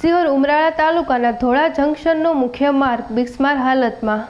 સિહોર ઉમરાળા તાલુકાના ધોળા જંકશનનો મુખ્ય માર્ગ બિસ્માર હાલતમાં.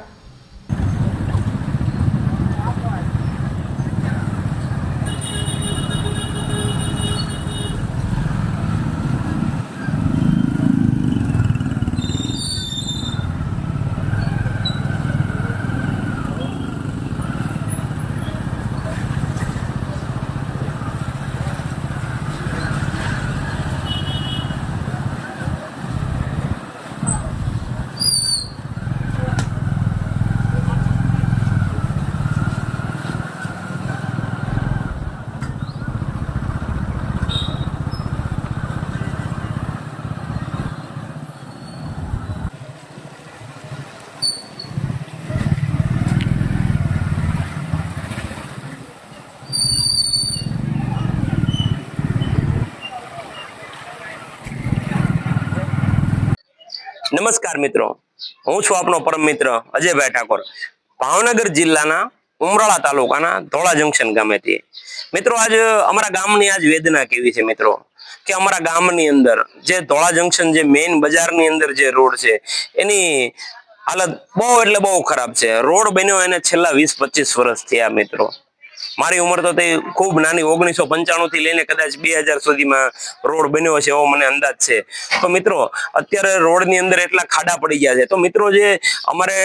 નમસ્કાર મિત્રો. હું છું આપનો પરમ મિત્ર અજયભાઈ ઠાકોર. ભાવનગર જિલ્લાના ઉમરાળા તાલુકાના ધોળા જંકશન ગામેથી. મિત્રો, આજ અમારા ગામની આજ વેદના કેવી છે મિત્રો? કે અમારા ગામની અંદર જે ધોળા જંકશન જે મેઇન બજારની અંદર જે રોડ છે, એની હાલત બહુ એટલે બહુ ખરાબ છે. રોડ બન્યો એને છેલ્લા વીસ પચીસ વર્ષ થયા મિત્રો. મારી ઉંમર તો તે ખૂબ નાની, ઓગણીસો પંચાણું થી લઈને કદાચ બે હજાર સુધીમાં રોડ બન્યો છે એવો મને અંદાજ છે. તો મિત્રો, અત્યારે રોડની અંદર એટલા ખાડા પડી ગયા છે. તો મિત્રો, જે અમારે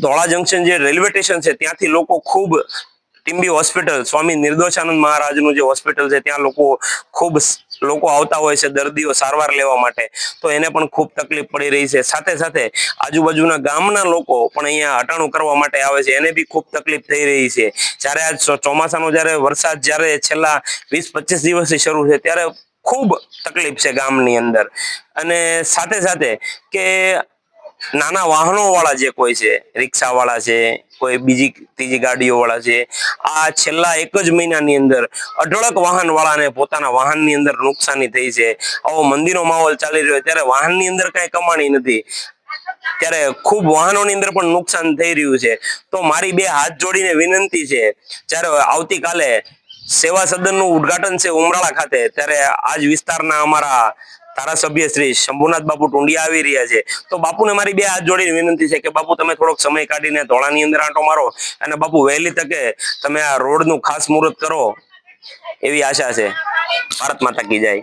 ધોળા જંકશન જે રેલવે સ્ટેશન છે, ત્યાંથી લોકો ખૂબ ટીમ્બી હોસ્પિટલ, સ્વામી નિર્દોષાનંદ મહારાજનું જે હોસ્પિટલ છે, ત્યાં લોકો ખૂબ લોકો આવતા હોય છે દર્દીઓ સારવાર લેવા માટે, તો એને પણ ખૂબ તકલીફ પડી રહી છે. સાથે સાથે આજુબાજુના ગામના લોકો પણ અહીંયા હટાણું કરવા માટે આવે છે. એને બી ખૂબ તકલીફ થઈ રહી છે. જ્યારે ચો- ચોમાસાનો જ્યારે વરસાદ જ્યારે છેલ્લા વીસ પચીસ દિવસથી શરૂ છે, ત્યારે ખૂબ તકલીફ છે ગામની અંદર. અને સાથે સાથે કે નાના વાહનો વાળા જે કોઈ છે રિક્ષા વાળા છે, કોઈ બીજી ત્રીજી ગાડીઓ વાળા છે, આ છેલ્લા એક જ મહિનાની અંદર અઢળક વાહન વાળાને પોતાના વાહનની અંદર નુકસાની થઈ છે. આવો મંદિરનો માહોલ ચાલી રહ્યો ત્યારે વાહનની અંદર કઈ કમાણી નથી. ત્યારે ખૂબ વાહનોની અંદર પણ નુકસાન થઈ રહ્યું છે. તો મારી બે હાથ જોડીને વિનંતી છે, જ્યારે આવતીકાલે સેવા સદનનું ઉદ્ઘાટન છે ઉમરાળા ખાતે, ત્યારે આજ વિસ્તારના અમારા ધારાસભ્ય શ્રી શંભુનાથ બાપુ ટુંડિયા આવી રહ્યા છે. તો બાપુને મારી બે હાથ જોડીને વિનંતી છે કે બાપુ તમે થોડોક સમય કાઢીને ધોળાની અંદર આંટો મારો અને બાપુ વહેલી તકે તમે આ રોડનું ખાસ મુહૂર્ત કરો એવી આશા છે. ભારત માતા કી જાય.